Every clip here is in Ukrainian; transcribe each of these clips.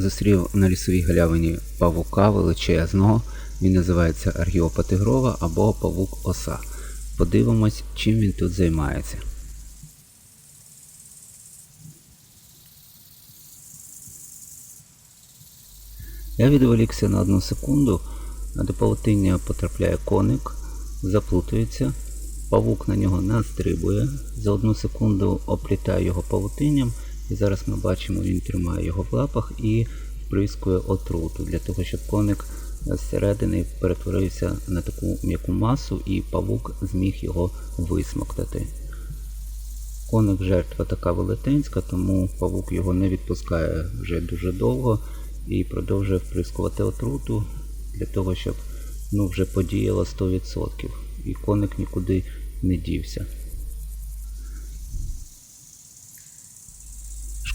зустрів на лісовій галявині павука величезного. Він називається Аргіопа тигрова або павук оса. Подивимось, чим він тут займається. Я відволікся на одну секунду, до павутиння потрапляє коник, заплутується, павук на нього настрибує, за одну секунду оплітає його павутинням, і зараз ми бачимо, він тримає його в лапах і вприскує отруту для того, щоб коник зсередини перетворився на таку м'яку масу і павук зміг його висмоктати. Коник жертва така велетенська, тому павук його не відпускає вже дуже довго і продовжує вприскувати отруту для того, щоб ну, вже подіяло 100%. І коник нікуди не дівся.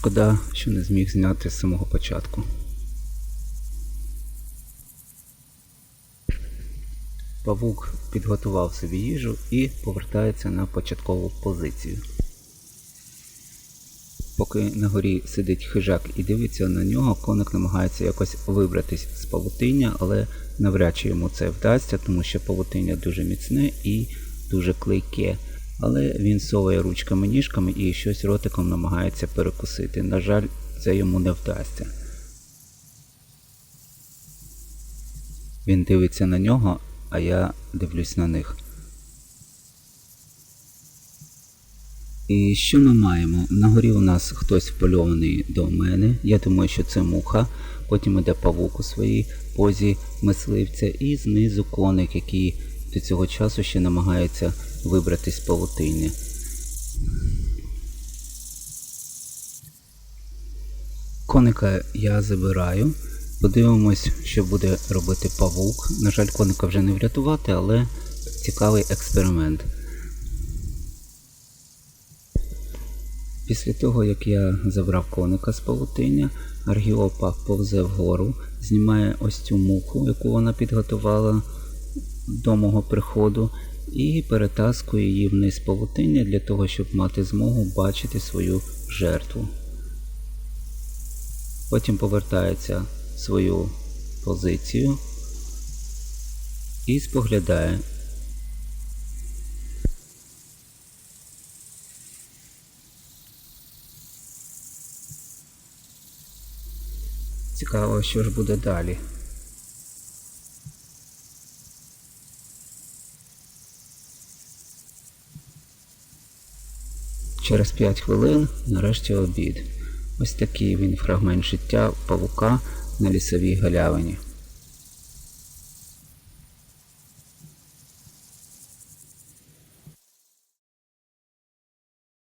Шкода, що не зміг зняти з самого початку. Павук підготував собі їжу і повертається на початкову позицію. Поки на горі сидить хижак і дивиться на нього, коник намагається якось вибратись з павутиння, але навряд чи йому це вдасться, тому що павутиння дуже міцне і дуже клейке. Але він соває ручками ніжками і щось ротиком намагається перекусити. На жаль, це йому не вдасться. Він дивиться на нього, а я дивлюсь на них. І що ми маємо? На горі у нас хтось впольований до мене. Я думаю, що це муха. Потім іде павук у своїй позі мисливця, і знизу коник, який до цього часу ще намагається вибратись з павутиння. Коника я забираю. Подивимось, що буде робити павук. На жаль, коника вже не врятувати, але цікавий експеримент. Після того, як я забрав коника з павутиння, Аргіопа повзе вгору, знімає ось цю муху, яку вона підготувала до мого приходу, і перетаскує її вниз павутиння для того, щоб мати змогу бачити свою жертву. Потім повертається в свою позицію і споглядає. Цікаво, що ж буде далі. Через 5 хвилин нарешті обід. Ось такий він фрагмент життя павука на лісовій галявині.